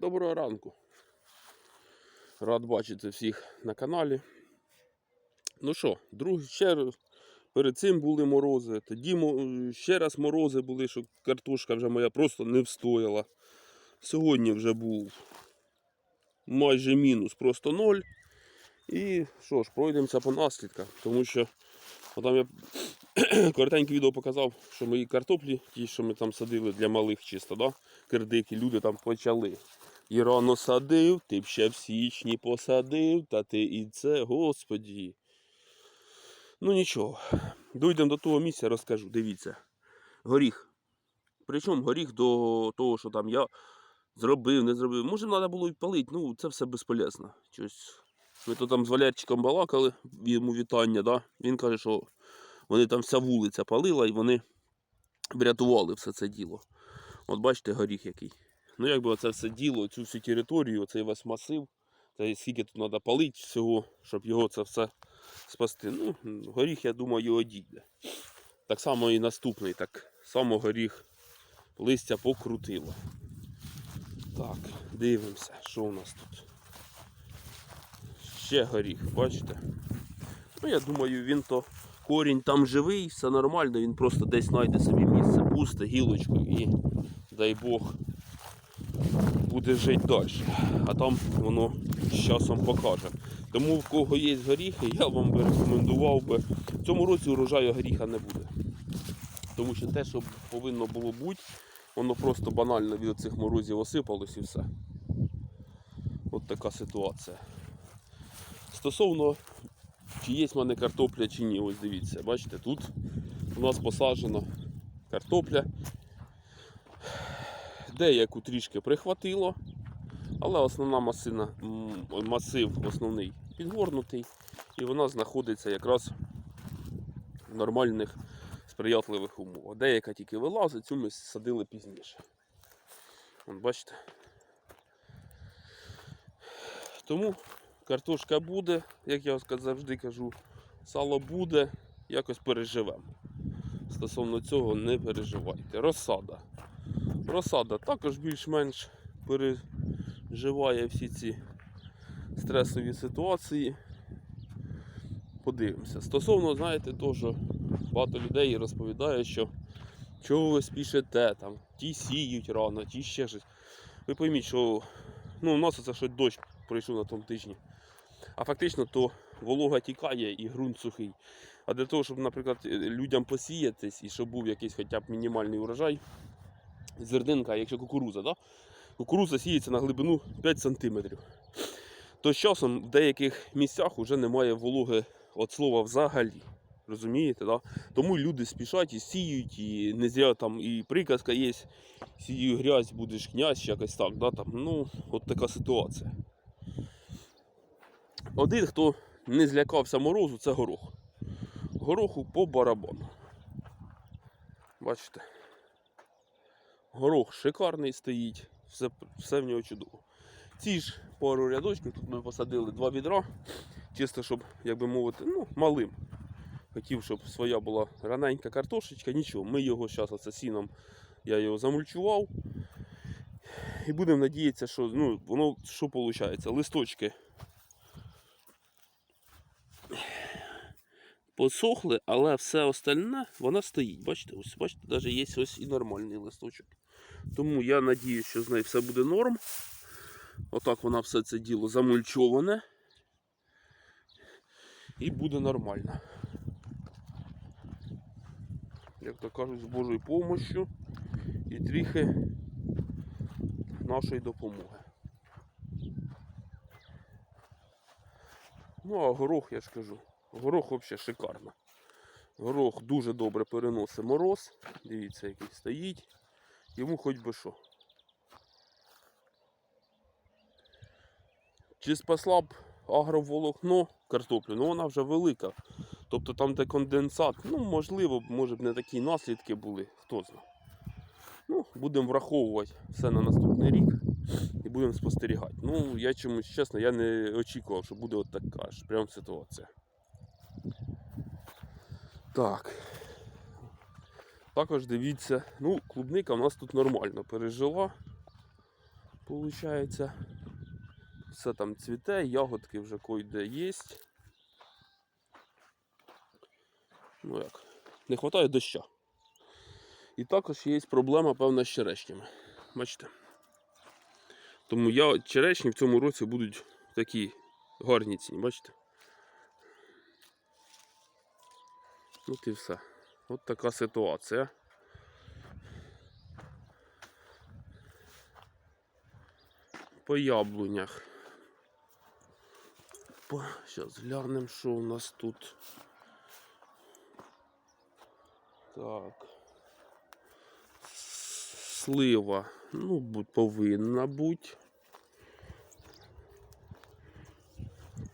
Доброго ранку. Рад бачити всіх на каналі. Ну що, друг, ще раз, перед цим були морози, тоді ще раз морози були, що картошка вже моя просто не встояла. Сьогодні вже був майже мінус, просто ноль. І що ж, пройдемося по наслідках, тому що там я коротеньке відео показав, що мої картоплі, ті, що ми там садили для малих чисто, да? кирдики, люди там почали. І рано садив, ти б ще в січні посадив, та ти і це, господі. Ну нічого, дійдемо до того місця, розкажу. Дивіться. Горіх. Причому горіх до того, що там я зробив, не зробив. Може, треба було і палити, ну це все безполезно. Щось. Ми то там з Валерчиком балакали, йому вітання, да? він каже, що вони там вся вулиця палила і вони врятували все це діло. От бачите, горіх який. Ну, якби оце все діло, цю всю територію, цей весь масив, та скільки тут треба палити всього, щоб його це все спасти. Ну, горіх, я думаю, одійде. Так само і наступний, так само горіх листя покрутило. Так, дивимося, що у нас тут. Ще горіх, бачите? Ну, я думаю, він то корінь там живий, все нормально, він просто десь знайде собі місце, пусте, гілочку і дай Бог буде жити далі. А там воно з часом покаже. Тому в кого є горіхи, я вам би рекомендував би. В цьому році урожаю горіха не буде. Тому що те, що повинно було бути, воно просто банально від цих морозів осипалось і все. От така ситуація. Стосовно чи є в мене картопля чи ні, ось дивіться, бачите, тут у нас посаджена картопля. Деяку трішки прихватило, але основна масина, масив основний підгорнутий, і вона знаходиться якраз в нормальних сприятливих умовах. Деяка тільки вилазить, цю ми садили пізніше. От бачите. Тому картошка буде, як я завжди кажу, сало буде, якось переживемо. Стосовно цього не переживайте. Розсада. Розсада також більш-менш переживає всі ці стресові ситуації. Подивимося. Стосовно, знаєте, того, що багато людей розповідає, що чого ви спішите, там, ті сіють рано, ті ще щось. Ви пойміть, що ну, у нас це щось дощ пройшов на тому тижні. А фактично то волога тікає і ґрунт сухий. А для того, щоб, наприклад, людям посіятись і щоб був якийсь хоча б мінімальний урожай, зернинка, якщо кукуруза, да? кукуруза сіється на глибину 5 см. То з часом в деяких місцях вже немає вологи від слова взагалі. Розумієте, да? Тому люди спішать і сіють, і не зря там і приказка є, сію грязь, будеш князь, якось так. Да? Там, ну, от така ситуація. Один, хто не злякався морозу, це горох. Гороху по барабану. Бачите? Горох шикарний стоїть, все, все в нього чудово. Ці ж пару рядочків тут ми посадили два відра, чисто, щоб, як би мовити, ну, малим. Хотів, щоб своя була раненька картошечка, нічого. Ми його зараз оце сіном, я його замульчував. І будемо надіятися, що ну, воно що виходить? Листочки посохли, але все остальне вона стоїть. Бачите, ось бачите, навіть є ось і нормальний листочок. Тому я надію, що з нею все буде норм. Отак вона все це діло замульчоване. І буде нормально. Як то кажуть, з Божою допомогою і трохи нашої допомоги. Ну, а горох, я ж кажу, горох взагалі шикарно. Горох дуже добре переносить мороз. Дивіться, який стоїть. Йому хоч би що. Чи спасла б агроволокно картоплю, ну вона вже велика. Тобто там, де конденсат, ну можливо, може б не такі наслідки були, хто знає. Ну, будемо враховувати все на наступний рік і будемо спостерігати. Ну, я чомусь чесно, я не очікував, що буде от така ж прям ситуація. Так. Також дивіться, ну, клубника у нас тут нормально пережила. Получається, все там цвіте, ягодки вже койде є. Ну як, не вистачає доща. І також є проблема, певна, з черешнями. Бачите? Тому я, черешні в цьому році будуть такі гарні ціні, бачите? От і все. От така ситуація. По яблунях. По... Зараз глянемо, що у нас тут. Так. Слива. Ну, повинна бути.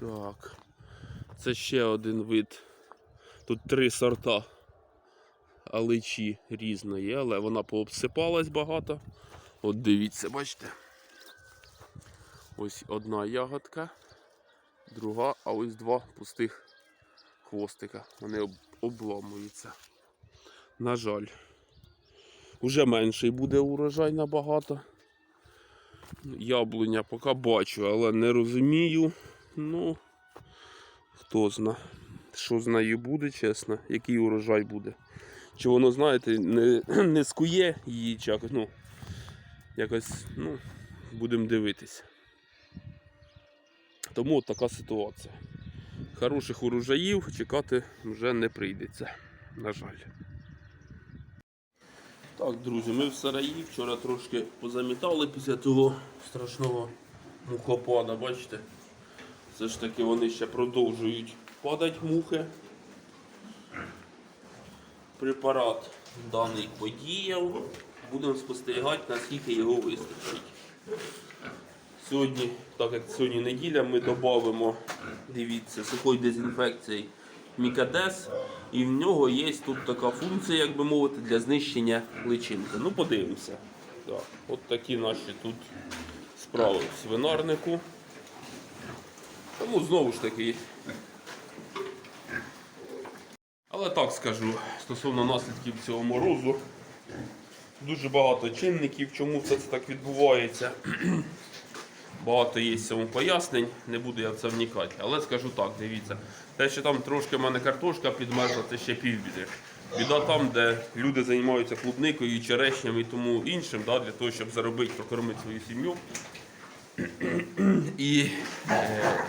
Так. Це ще один вид. Тут три сорта аличі різної, але вона пообсипалась багато. От дивіться, бачите. Ось одна ягодка, друга, а ось два пустих хвостика. Вони обламуються. На жаль. Уже менший буде урожай набагато. Яблуня поки бачу, але не розумію. Ну, хто зна, що з нею буде, чесно, який урожай буде. Чи воно, знаєте, не, не скує її, чи якось, ну, якось, ну, будемо дивитися. Тому от така ситуація. Хороших урожаїв чекати вже не прийдеться, на жаль. Так, друзі, ми в сараї вчора трошки позамітали після того страшного мухопада, бачите? Все ж таки вони ще продовжують падати мухи. Препарат даний подіяв. Будемо спостерігати, наскільки його вистачить. Сьогодні, так як сьогодні неділя, ми додамо, дивіться, сухої дезінфекції Мікадес. І в нього є тут така функція, як би мовити, для знищення личинки. Ну, подивимося. Так, от такі наші тут справи в свинарнику. Тому знову ж таки. Але так скажу, стосовно наслідків цього морозу, дуже багато чинників, чому все це так відбувається. Багато є цьому пояснень, не буду я в це вникати. Але скажу так, дивіться, те, що там трошки в мене картошка підмерзла, це ще півбіди. Біда там, де люди займаються клубникою, черешнями і тому іншим, да, для того, щоб заробити, прокормити свою сім'ю. І е,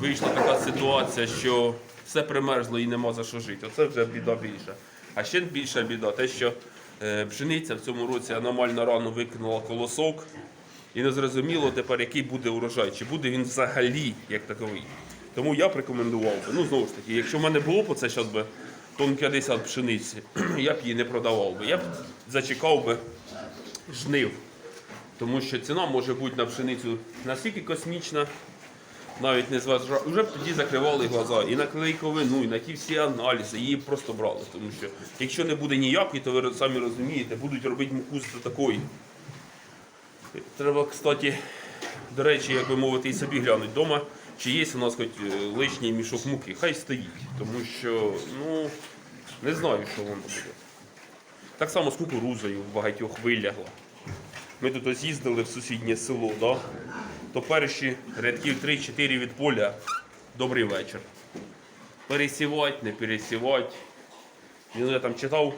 вийшла така ситуація, що все примерзло і нема за що жити. Оце вже біда більша. А ще більша біда, те, що е, пшениця в цьому році аномально рано викинула колосок. І не зрозуміло тепер, який буде урожай, чи буде він взагалі як таковий. Тому я б рекомендував би. Ну, знову ж таки, якщо в мене було б це зараз би тонн 50 пшениці, я б її не продавав би. Я б зачекав би жнив. Тому що ціна може бути на пшеницю настільки космічна, навіть не зважа. Уже б тоді закривали глаза і на клейковину, і на ті всі аналізи, її просто брали. Тому що якщо не буде ніякої, то ви самі розумієте, будуть робити муку з такої. Треба, кстати, до речі, як би мовити, і собі глянути вдома, чи є у нас хоч е, лишній мішок муки. Хай стоїть, тому що ну, не знаю, що воно буде. Так само з кукурузою в багатьох вилягла. Ми тут ось їздили в сусіднє село, да? То перші рядків 3-4 від поля добрий вечір. Пересівати, не пересівати. Я там читав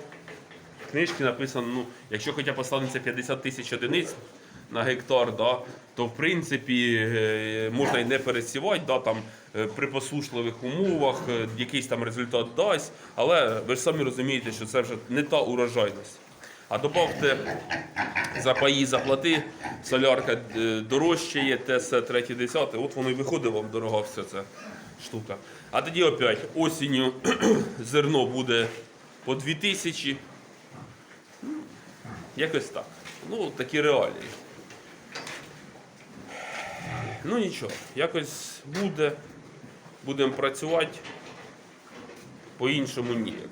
книжки написано, ну, якщо хоча б останеться 50 тисяч одиниць на гектар, да, то в принципі е, можна і не пересівати, да, там, е, при послушливих умовах е, якийсь там результат дасть, але ви ж самі розумієте, що це вже не та урожайність. А добавте за паї заплати, солярка е, дорожчає, те все третє, от воно і виходить вам дорога вся ця штука. А тоді опять осінню зерно буде по 2000. Якось так. Ну, такі реалії. Ну нічого, якось буде. Будемо працювати по-іншому ніяк.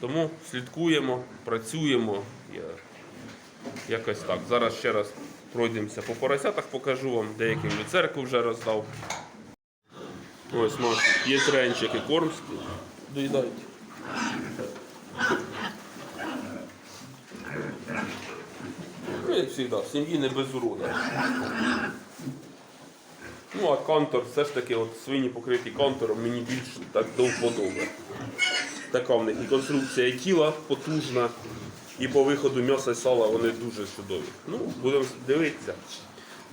Тому слідкуємо, працюємо. Якось так. Зараз ще раз пройдемося по поросятах, покажу вам, деяким люцерку вже роздав. Ось можна, є тренчик і корм доїдають. Ну, як завжди, в сім'ї не без урода. Ну, а кантор, все ж таки, от свині покриті кантором, мені більш так до вподоби. Така в них і конструкція і тіла потужна, і по виходу м'яса і сала вони дуже чудові. Ну, будемо дивитися.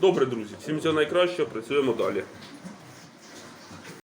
Добре, друзі, всім всього найкращого, працюємо далі.